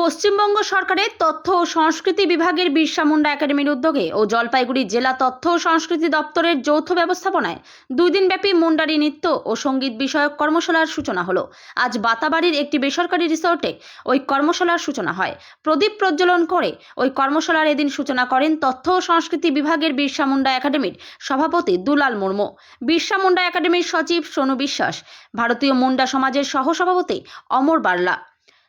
পশ্চিমবঙ্গ সরকারের তথ্য ও সংস্কৃতি বিভাগের বিরসা মুন্ডা একাডেমির উদ্যোগে ও জলপাইগুড়ি জেলা তথ্য ও সংস্কৃতি দপ্তরের যৌথ ব্যবস্থাপনায় দুই দিনব্যাপী মুন্ডারি নৃত্য ও সংগীত বিষয়ক কর্মশালার সূচনা হলো। আজ বাতাবাড়ির একটি বেসরকারি রিসোর্টে ওই কর্মশালার সূচনা হয়। প্রদীপ প্রজ্বলন করে ওই কর্মশালার এদিন সূচনা করেন তথ্য ও সংস্কৃতি বিভাগের বিরসা মুন্ডা একাডেমির সভাপতি দুলাল মুর্মু। বিরসা মুন্ডা একাডেমির সচিব সোনু বিশ্বাস, ভারতীয় মুন্ডা সমাজের সহসভাপতি অমর বার্লা।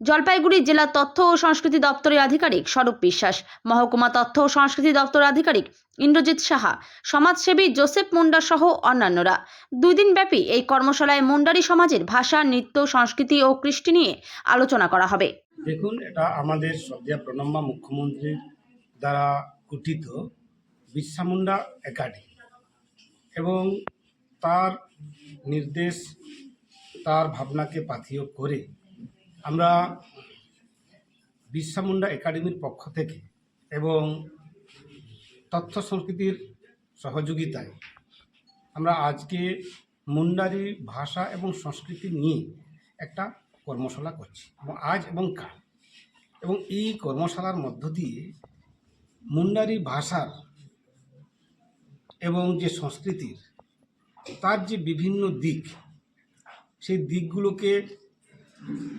জলপাইগুড়ি জেলা তথ্য ও সংস্কৃতি দপ্তরের আধিকারিক স্বরূপ বিশ্বাস, মহকুমা তথ্য ও সংস্কৃতি দপ্তর আধিকারিক ইন্দ্রজিৎ সাহা, সমাজসেবী জোসেফ মুন্ডা সহ অন্যান্যরা। দুই দিনব্যাপী এই কর্মশালায় মুন্ডারি সমাজের ভাষা, নৃত্য, সংস্কৃতি ও কৃষ্টি নিয়ে আলোচনা করা হবে। দেখুন, এটা আমাদের সদ্যা প্রণম্বা মুখ্যমন্ত্রীর দ্বারা গঠিত বিরসা মুন্ডা একাডেমি এবং তার নির্দেশ, তার ভাবনাকে পাথেয় করে আমরা বিশ্বা মুন্ডা একাডেমির পক্ষ থেকে এবং তথ্য সংস্কৃতির সহযোগিতায় আমরা আজকে মুন্ডারি ভাষা এবং সংস্কৃতি নিয়ে একটা কর্মশালা করছি এবং আজ এবং কাল। এবং এই কর্মশালার মধ্য দিয়ে মুন্ডারি ভাষার এবং যে সংস্কৃতির, তার যে বিভিন্ন দিক, সেই দিকগুলোকে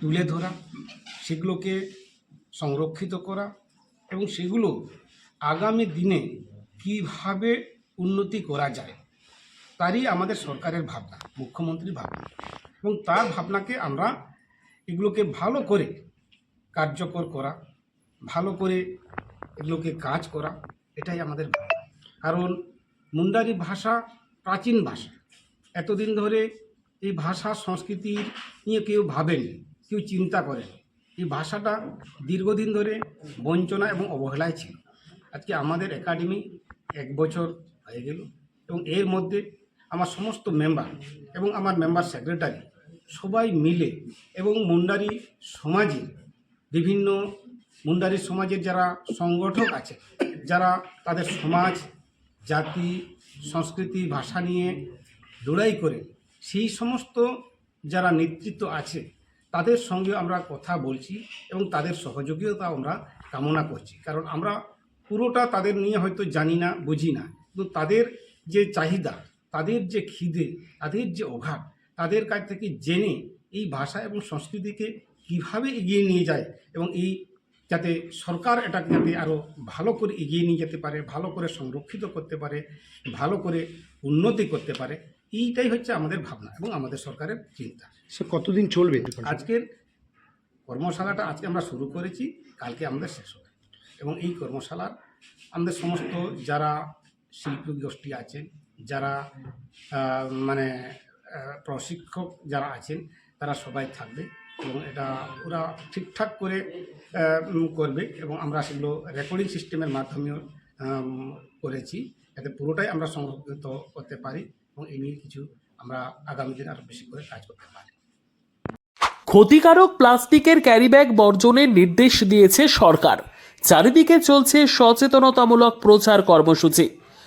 তুলে ধরা, সেগুলোকে সংরক্ষিত করা এবং সেগুলো আগামী দিনে কীভাবে উন্নতি করা যায়, তারই আমাদের সরকারের ভাবনা, মুখ্যমন্ত্রীর ভাবনা। এবং তার ভাবনাকে আমরা এগুলোকে ভালো করে কার্যকর করা, ভালো করে এগুলোকে কাজ করা, এটাই আমাদের ভাবনা। কারণ মুন্ডারি ভাষা প্রাচীন ভাষা। এতদিন ধরে এই ভাষা সংস্কৃতি নিয়ে কেউ ভাবেনি, কেউ চিন্তা করেন। এই ভাষাটা দীর্ঘদিন ধরে বঞ্চনা এবং অবহেলায় ছিল। আজকে আমাদের একাডেমি এক বছর হয়ে গেল এবং এর মধ্যে আমার সমস্ত মেম্বার এবং আমার মেম্বার সেক্রেটারি সবাই মিলে এবং মুন্ডারি সমাজের বিভিন্ন মুন্ডারি সমাজের যারা সংগঠক আছে, যারা তাদের সমাজ, জাতি, সংস্কৃতি, ভাষা নিয়ে লড়াই করে সেই সমস্ত যারা নেতৃত্ব আছে, তাদের সঙ্গে আমরা কথা বলছি এবং তাদের সহযোগিতা আমরা কামনা করছি। কারণ আমরা পুরোটা তাদের নিয়ে হয়তো জানি না, বুঝি না। কিন্তু তাদের যে চাহিদা, তাদের যে খিদে, তাদের যে অভাব তাদের কাছ থেকে জেনে এই ভাষা এবং সংস্কৃতিকে কীভাবে এগিয়ে নিয়ে যায় এবং এই যাতে সরকার এটাকে যাতে আরও ভালো করে এগিয়ে নিয়ে যেতে পারে, ভালো করে সংরক্ষিত করতে পারে, ভালো করে উন্নতি করতে পারে এইটাই হচ্ছে আমাদের ভাবনা এবং আমাদের সরকারের চিন্তা। সে কতদিন চলবে আজকের কর্মশালাটা আজকে আমরা শুরু করেছি কালকে আমাদের শেষ হবে। এবং এই কর্মশালার আমাদের সমস্ত যারা শিল্পী গোষ্ঠী আছেন যারা মানে প্রশিক্ষক যারা আছেন তারা সবাই থাকবে এবং এটা ওরা ঠিকঠাক করে করবে এবং আমরা সেগুলো রেকর্ডিং সিস্টেমের মাধ্যমেও করেছি। যাতে পুরোটাই আমরা সংরক্ষিত করতে পারি। এবং এই নিয়ে কিছু আমরা আগামী দিনে আরও বেশি করে কাজ করতে পারি। ক্ষতিকারক প্লাস্টিকের ক্যারিব্যাগ বর্জনের নির্দেশ দিয়েছে সরকার। চারিদিকে চলছে সচেতনতামূলক প্রচার কর্মসূচি।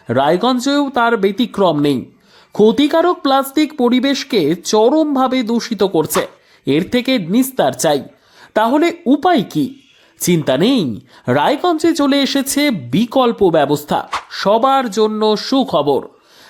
রায়গঞ্জেও তার ব্যতিক্রম নেই। ক্ষতিকারক প্লাস্টিক পরিবেশকে চরমভাবে দূষিত করছে। এর থেকে নিস্তার চাই। তাহলে উপায় কি? চিন্তা নেই। রায়গঞ্জে চলে এসেছে বিকল্প ব্যবস্থা। সবার জন্য সুখবর।